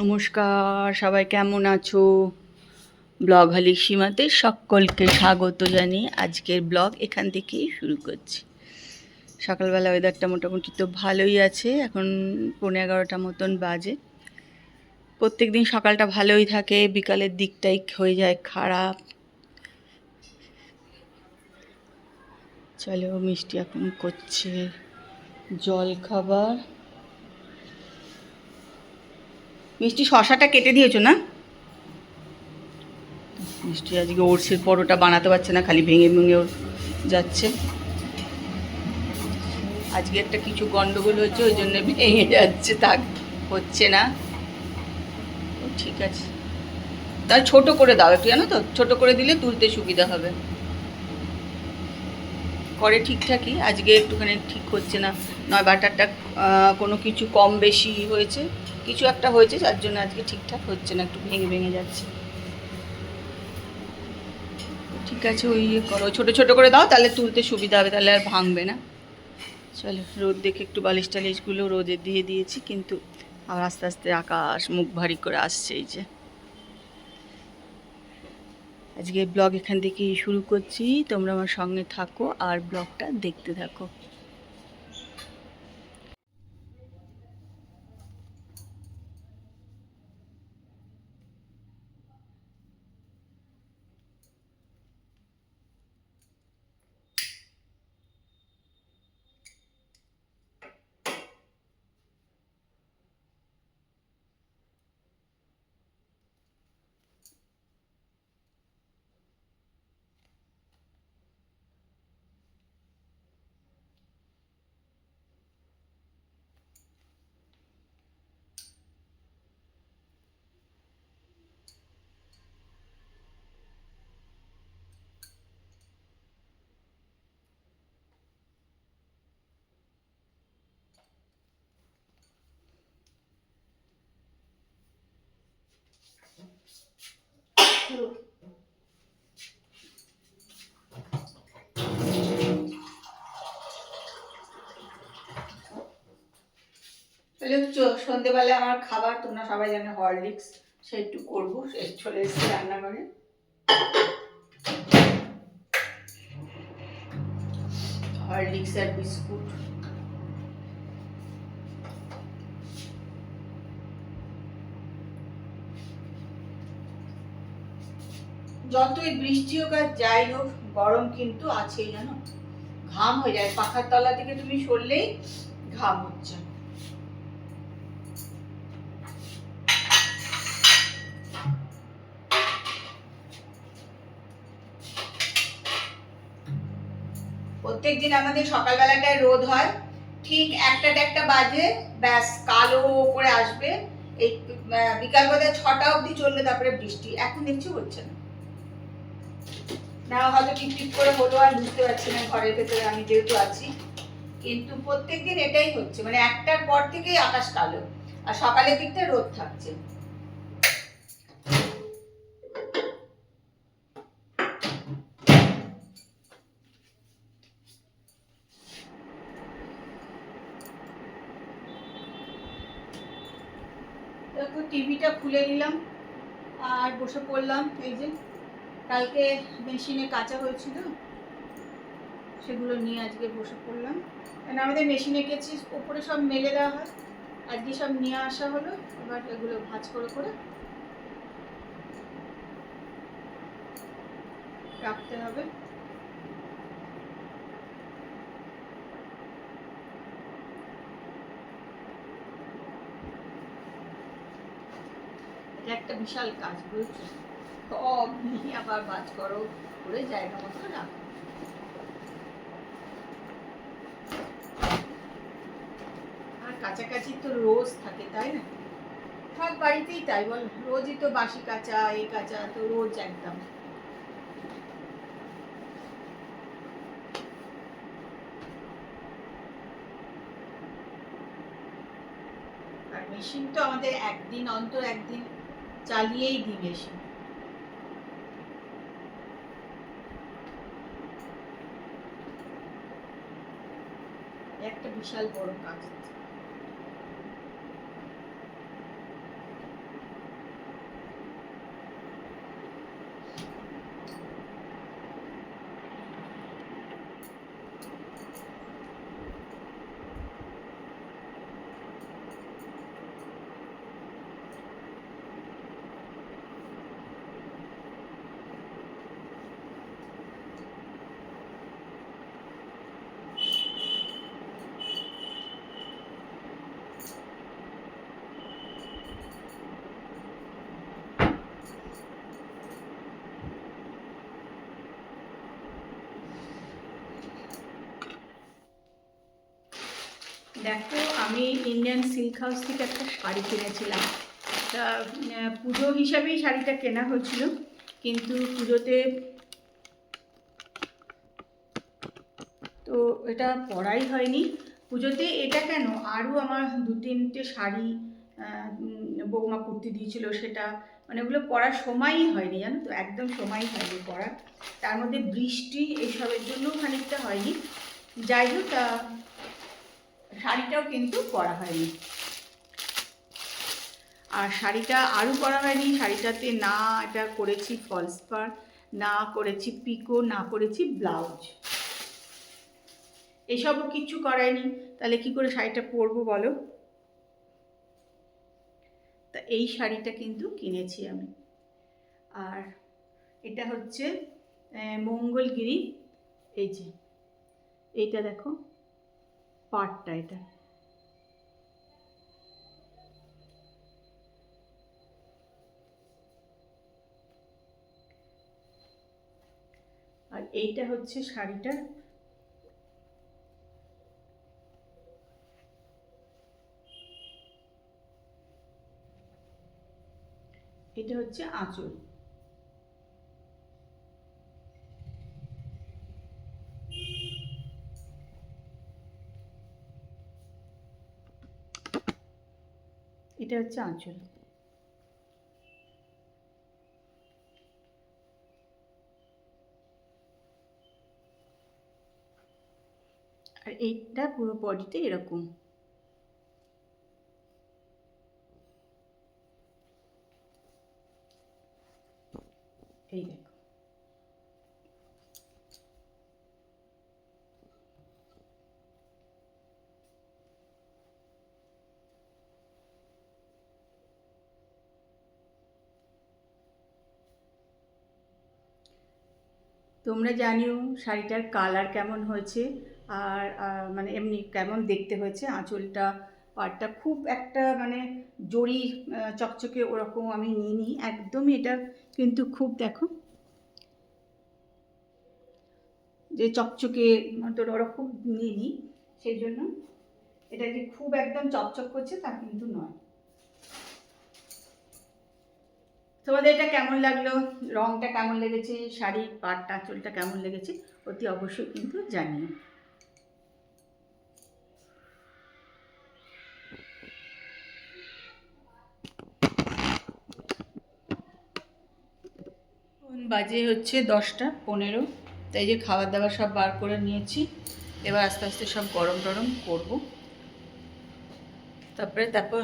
নমস্কার, সবাই কেমন আছো? ব্লগ হালি সীমাতে সকলকে স্বাগত জানিয়ে আজকের ব্লগ এখান থেকেই শুরু করছি। সকালবেলা ওয়েদারটা মোটামুটি তো ভালোই আছে, এখন পনেরো এগারোটা মতন বাজে। প্রত্যেক দিন সকালটা ভালোই থাকে, বিকালের দিকটাই হয়ে যায় খারাপ। চলো মিষ্টি এখন করছে জল খাবার। মিষ্টি শশাটা কেটে দিয়েছ না? মিষ্টি আজকে ওটসের পরোটা বানাতে পারছে না, খালি ভেঙে ভেঙে যাচ্ছে। আজকে একটা কিছু গন্ডগোল হচ্ছে, ওই জন্য ভেঙে যাচ্ছে তা হচ্ছে না। ঠিক আছে। তাহলে ছোট করে দাও একটু, জানো তো? ছোট করে দিলে তুলতে সুবিধা হবে। করে ঠিকঠাকই? আজকে একটুখানি ঠিক হচ্ছে না। নয়, বাটারটা কোনো কিছু কম বেশি হয়েছে? কিছু একটা হয়েছে, যার জন্য আজকে ঠিকঠাক হচ্ছে না, একটু ভেঙে ভেঙে যাচ্ছে। ঠিক আছে, ওই ইয়ে করো, ছোটো ছোটো করে দাও, তাহলে তুলতে সুবিধা হবে, তাহলে আর ভাঙবে না। চলো, রোদ দেখে একটু বালিশ টালিশগুলো রোদে দিয়ে দিয়েছি, কিন্তু আবার আস্তে আস্তে আকাশ মুখ ভারী করে আসছে, এই যে। আজকে ব্লগ এখান থেকেই শুরু করছি। তোমরা আমার সঙ্গে থাকো আর ব্লগটা দেখতে থাকো। তাহলে চ- সন্ধেবেলা আমার খাবার তোমরা সবাই জানো, হরলিক্স সে একটু করব চলে এসেছি রান্নাঘরে। হরলিক্স আর বিস্কুট। যতই বৃষ্টি হোক আর যাই হোক, গরম কিন্তু আছেই, জানো? ঘাম হয়ে যায়, পাখার তলা থেকে তুমি সরলেই ঘাম হচ্ছে। প্রত্যেকদিন আমাদের সকালবেলাটায় রোদ হয়। ঠিক একটা একটা বাজে, ব্যাস কালো করে আসবে। এই বিকাল বেলা ছটা অবধি চললে তারপরে বৃষ্টি। এখন দেখছি হচ্ছে না। না, হয়তো টিপ করে হলো আর বুঝতে পারছি না ঘরের ভেতরে আমি যেহেতু আছি। কিন্তু প্রত্যেকদিন এটাই হচ্ছে মানে একটার পর থেকেই আকাশ কালো। আর সকালের দিকটা রোদ থাকছে। খুলে নিলাম। আর বসে পড়লাম, এই যে কালকে মেশিনে কাঁচা হয়েছিল, সেগুলো নিয়ে আজকে বসে পড়লাম। কারণ আমাদের মেশিনে গেছি, ওপরে সব মেলে দেওয়া হয়। আজকে সব নিয়ে আসা হলো, এবার এগুলো ভাজ করে করে রাখতে হবে। এটা একটা বিশাল কাজ, বুঝছ? আবার বাজ করো করে জায়গা মতো রাখো আর কাছাকাছি তো রোজ থাকে, তাই না? সব বাড়িতেই তাই, বল। রোজই তো বাসি কাঁচা, এই কাঁচা, তো রোজ একদম। মেশিন তো আমাদের একদিন, অন্তর একদিন চালিয়েই দিই সে একটা বিশাল বড় কাজ আছে দেখো, আমি ইন্ডিয়ান সিল্ক হাউস থেকে একটা শাড়ি কিনেছিলাম। তা পুজো হিসাবেই শাড়িটা কেনা হয়েছিল, কিন্তু পুজোতে তো এটা পরাই হয়নি। পুজোতে এটা কেন? আরও আমার দু তিনটে শাড়ি বৌমা কুর্তি দিয়েছিল সেটা। মানে ওগুলো পরার সময়ই হয়নি, জানো তো? একদম সময়ই হয়নি পরার। তার মধ্যে বৃষ্টি এইসবের জন্যও খানিকটা হয়নি। যাই হোক শাড়িটাও কিন্তু পরা হয়নি। আর শাড়িটা আরও পরা হয়নি, শাড়িটাতে না এটা করেছি ফলস পার না করেছি পিকো না করেছি ব্লাউজ এসবও কিচ্ছু করায়নি। তাহলে কি করে শাড়িটা পরবো বলো? তা এই শাড়িটা কিন্তু কিনেছি আমি। আর এটা হচ্ছে মঙ্গলগিরি, এই যে, এইটা দেখো। পাটটা এটা। আর এইটা হচ্ছে শাড়িটার এটা হচ্ছে আঁচল। এটা হচ্ছে আঁচল। আর এইটা পুরো বডিতে এরকম এই দেখো তোমরা জানিও শাড়িটার কালার কেমন হয়েছে আর মানে এমনি কেমন দেখতে হয়েছে? আঁচলটা, পাটটা খুব একটা মানে জড়ি চকচকে ওরকম আমি নিয়ে নিই একদমই এটা কিন্তু খুব দেখো যে চকচকে মতন ওরকম নিয়ে নিই সেই জন্য এটা যে খুব একদম চকচক করছে তা কিন্তু নয়। তোমাদের এটা কেমন লাগল? রংটা কেমন লেগেছে? শাড়ি, পাটটা আঁচলটা কেমন লেগেছে? অতি অবশ্যই কিন্তু জানিও। বাজে হচ্ছে দশটা পনেরো। তাই যে খাবার দাবার সব বার করে নিয়েছি। এবার আস্তে আস্তে সব গরম টরম করব। তারপরে তারপর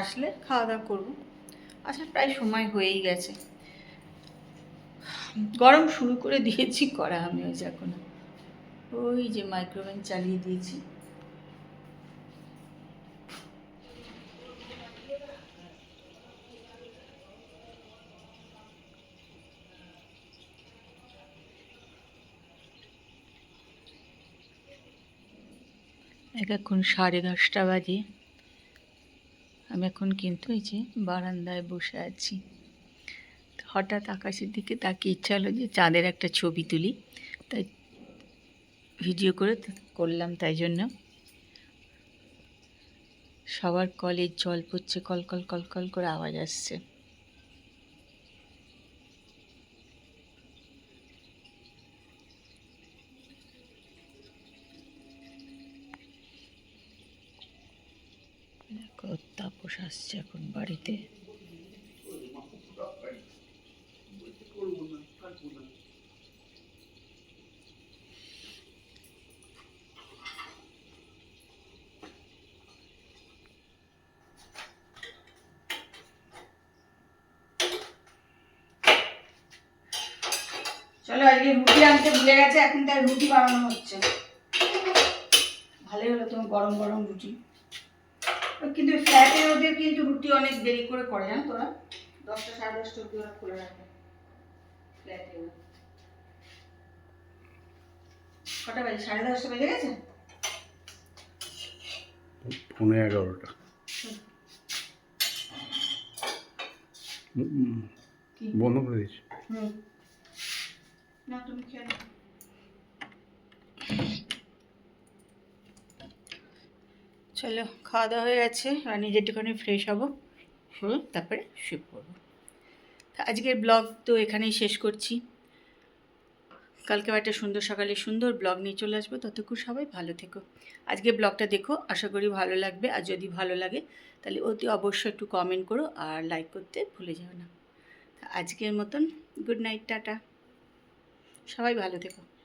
আসলে খাওয়া দাওয়া করব। আসার প্রায় সময় হয়েই গেছে। গরম শুরু করে দিয়েছি, করা আমি ওই এখন। ওই যে মাইক্রোওভেন চালিয়ে দিয়েছি। এক এখন সাড়ে দশটা বাজে। আমি এখন কিন্তু এই যে বারান্দায় বসে আছি। হঠাৎ আকাশের দিকে তাকিয়ে ইচ্ছা হলো যে চাঁদের একটা ছবি তুলি। তাই ভিডিও করে করলাম তাই জন্য। সবার কলের জল পড়ছে, কলকল কলকল করে আওয়াজ আসছে। আসছে এখন বাড়িতে। চলো, আজকে রুটি আনতে ভুলে গেছে, এখন তার রুটি বানানো হচ্ছে। ভালোই হলো তোমার গরম গরম রুটি। কিন্তু ফ্ল্যাটে ওদের কিন্তু রুটি অনেক দেরি করে করে জানো তোরা? দশটা সাড়ে দশটা অব্দি ওরা খুলে রাখে ফ্ল্যাটে কটা বাজে? সাড়ে দশটা বেজে গেছে? পনেরো এগারোটা। কি? বন্ধ করে দিয়েছি। হুম। না তুমি খেয়ে চলো খাওয়া দাওয়া হয়ে গেছে, আর নিজের ফ্রেশ হব। হয়ে তারপরে পড়ব। তা আজকের ব্লগ তো এখানেই শেষ করছি। কালকে একটা সুন্দর সকালে সুন্দর ব্লগ নিয়ে চলে আসব, ততক্ষণ সবাই ভালো থেকো। আজকে ব্লগটা দেখো, আশা করি ভালো লাগবে, আর যদি ভালো লাগে, তাহলে অতি অবশ্যই একটু কমেন্ট করো আর লাইক করতে ভুলে যাও না। আজকের মতন গুড নাইট টাটা। সবাই ভালো থেকো।